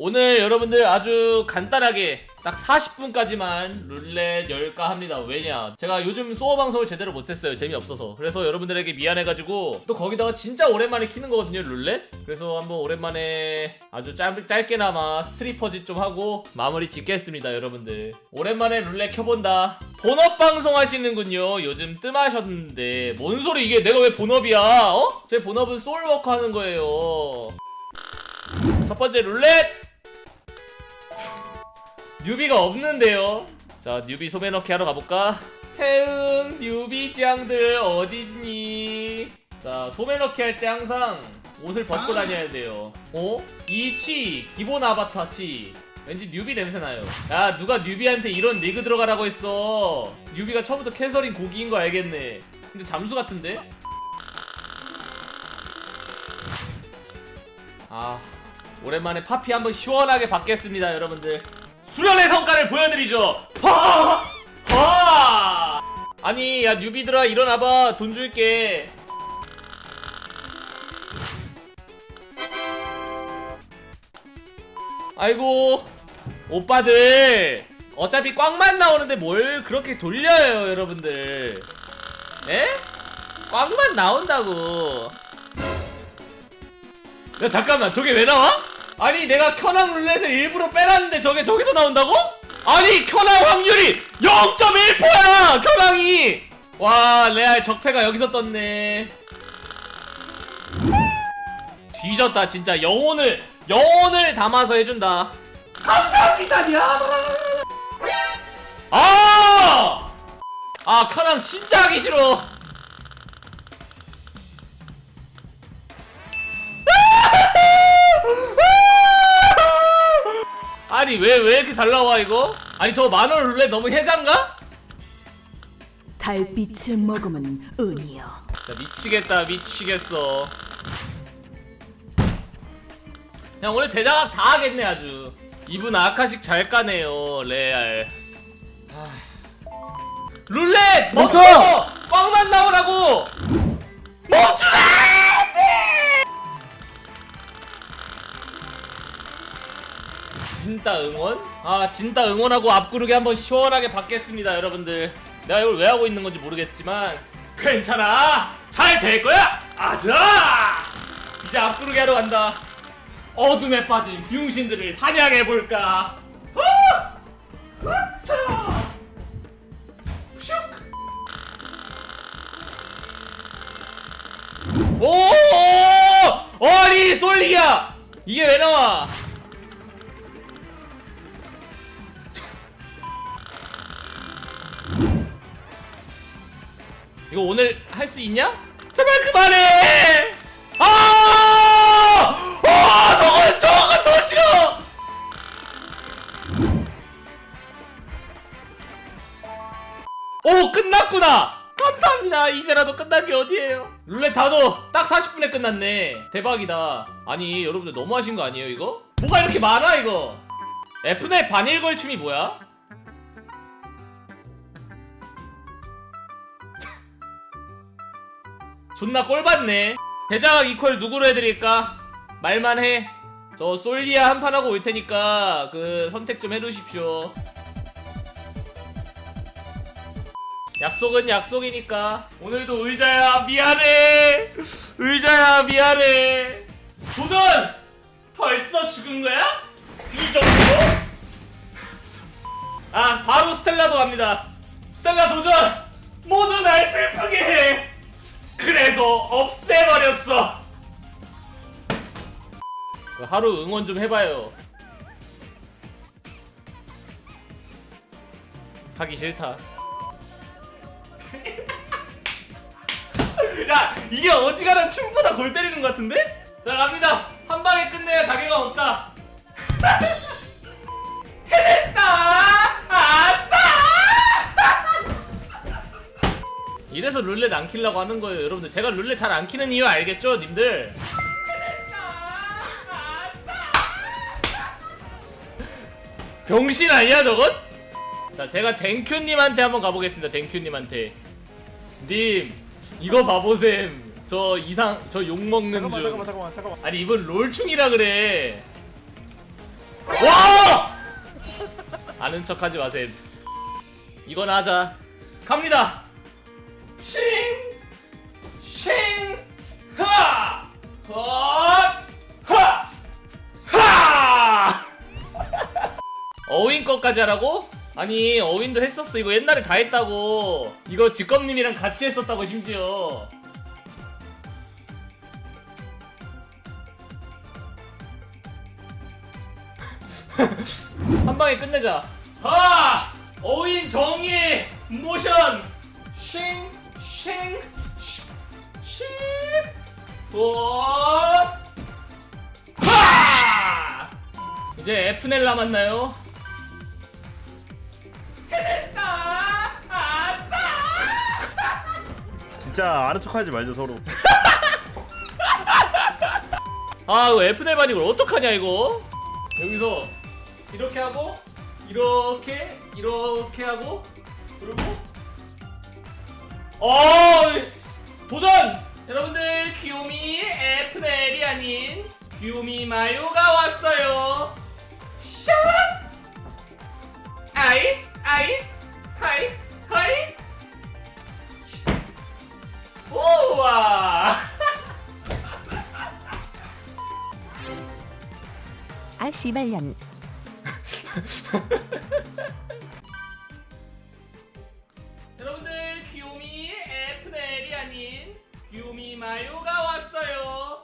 오늘 여러분들 아주 간단하게 딱 40분까지만 룰렛 열까 합니다. 왜냐? 제가 요즘 소어 방송을 제대로 못했어요. 재미없어서. 그래서 여러분들에게 미안해가지고 또 거기다가 진짜 오랜만에 키는 거거든요, 룰렛. 그래서 한번 오랜만에 아주 짧, 짧게나마 스트리퍼짓 좀 하고 마무리 짓겠습니다, 여러분들. 오랜만에 룰렛 켜본다. 본업 방송 하시는군요. 요즘 뜸하셨는데. 뭔 소리 이게 내가 왜 본업이야? 어? 제 본업은 소울워커 하는 거예요. 첫 번째 룰렛! 뉴비가 없는데요. 자, 뉴비 소매 넣기 하러 가볼까? 태응 뉴비장들 어딨니? 자, 소매 넣기 할 때 항상 옷을 벗고 다녀야 돼요. 어? 이 치, 기본 아바타 치. 왠지 뉴비 냄새 나요. 야, 누가 뉴비한테 이런 리그 들어가라고 했어. 뉴비가 처음부터 캐서린 고기인 거 알겠네. 근데 잠수 같은데? 아, 오랜만에 파피 한번 시원하게 받겠습니다, 여러분들. 수련의 성과를 보여드리죠. 하! 하! 아니, 야 뉴비들아 일어나봐. 돈 줄게. 아이고, 오빠들. 어차피 꽝만 나오는데 뭘 그렇게 돌려요, 여러분들. 에? 꽝만 나온다고. 야 잠깐만 저게 왜 나와? 아니 내가 켜낭 룰렛을 일부러 빼놨는데 저게 저기서 나온다고? 아니 켜낭 확률이 0.1%야! 켜낭이! 와 레알 적패가 여기서 떴네. 뒤졌다 진짜. 영혼을 영혼을 담아서 해준다. 감사합니다 야 아! 아! 켜낭 진짜 하기 싫어 아니 왜 왜 이렇게 잘 나와 이거? 아니 저 만원 룰렛 너무 해장가? 달빛을 머금은 은이여 자, 미치겠다 미치겠어 그냥 오늘 대장학 다 하겠네 아주 이분 아카식 잘 까네요 레알 아. 룰렛 멈춰! 응원? 아 진따 응원하고 앞구르기 한번 시원하게 받겠습니다 여러분들. 내가 이걸 왜 하고 있는 건지 모르겠지만 괜찮아. 잘 될 거야. 아자! 이제 앞구르기 하러 간다. 어둠에 빠진 병신들을 사냥해 볼까? 자 오! 아니 솔리야! 이게 왜 나와 이거 오늘 할 수 있냐? 제발 그만해! 아! 아! 저거 저거 더 싫어! 오 끝났구나! 감사합니다. 이제라도 끝난 게 어디예요? 룰렛 다도 딱 40분에 끝났네. 대박이다. 아니 여러분들 너무하신 거 아니에요 이거? 뭐가 이렇게 많아 이거? F넷 반일걸 춤이 뭐야? 존나 꼴받네 대장학 이퀄 누구로 해드릴까? 말만 해 저 솔리아 한 판 하고 올 테니까 그 선택 좀 해두십시오 약속은 약속이니까 오늘도 의자야 미안해 의자야 미안해 도전! 벌써 죽은 거야? 이 정도? 아 바로 스텔라도 갑니다 스텔라 도전! 모두 날 슬프게 해 그래서 없애버렸어. 그 하루 응원 좀 해봐요. 하기 싫다. 야 이게 어지간한 춤보다 골 때리는 것 같은데? 자 갑니다. 룰렛 안 키려고 하는 거예요, 여러분들. 제가 룰렛 잘 안 키는 이유 알겠죠, 님들? 병신 아니야, 저건? 자, 제가 댕큐님한테 한번 가보겠습니다, 댕큐님한테. 님, 이거 봐보셈. 저 이상, 저 욕먹는 잠깐만 중. 잠깐만 잠깐만 잠깐만 아니, 이분 롤충이라 그래. 아는 척하지 마셈. 이건 하자. 갑니다. 싱, 싱, 하, 헛, 하, 하. 어윈 것까지 하라고? 아니 어윈도 했었어. 이거 옛날에 다 했다고. 이거 직검님이랑 같이 했었다고 심지어. 한 방에 끝내자. 하! 어인 정의의 모션! 싱, 싱, 싱, 싱, 원, 하! 이제 F넬 남았나요? 해냈다! 아싸! 진짜 아는 척하지 말죠 서로. 아, 이거 F넬 반 이걸 어떡하냐, 이거? 여기서 이렇게 하고, 이렇게, 이렇게 하고, 그리고, 어, 도전! 여러분들, 귀요미 F넬이 아닌 귀요미 마요가 왔어요. 샷! 아이, 아이, 하이, 하이. 우와! 아 씨발년 귀요미 마요가 왔어요.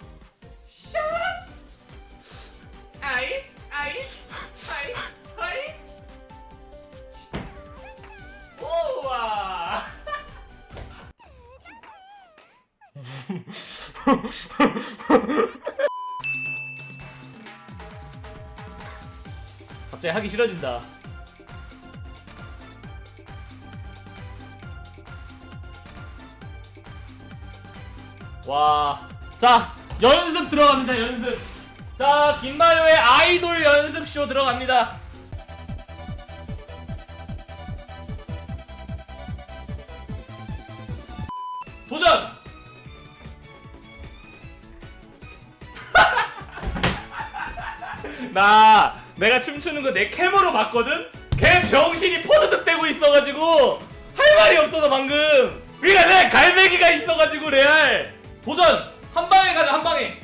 샷! 아이 아이 아이 아이. 우와. 갑자기 하기 싫어진다 와. 자, 연습 들어갑니다, 연습. 자, 김마요의 아이돌 연습쇼 들어갑니다. 도전! 나, 내가 춤추는 거 내 캠으로 봤거든? 걔 병신이 포드득 대고 있어가지고, 할 말이 없어서 방금! 그니까 내 갈매기가 있어가지고, 레알! 도전! 한 방에 가자, 한 방에!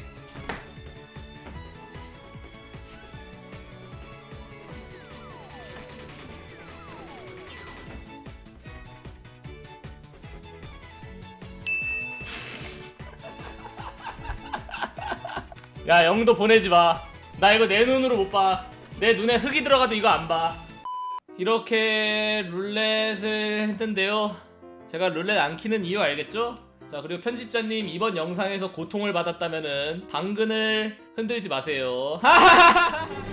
야, 영도 보내지 마. 나 이거 내 눈으로 못 봐. 내 눈에 흙이 들어가도 이거 안 봐. 이렇게 룰렛을 했는데요. 제가 룰렛 안 키는 이유 알겠죠? 자, 그리고 편집자님 이번 영상에서 고통을 받았다면은 당근을 흔들지 마세요.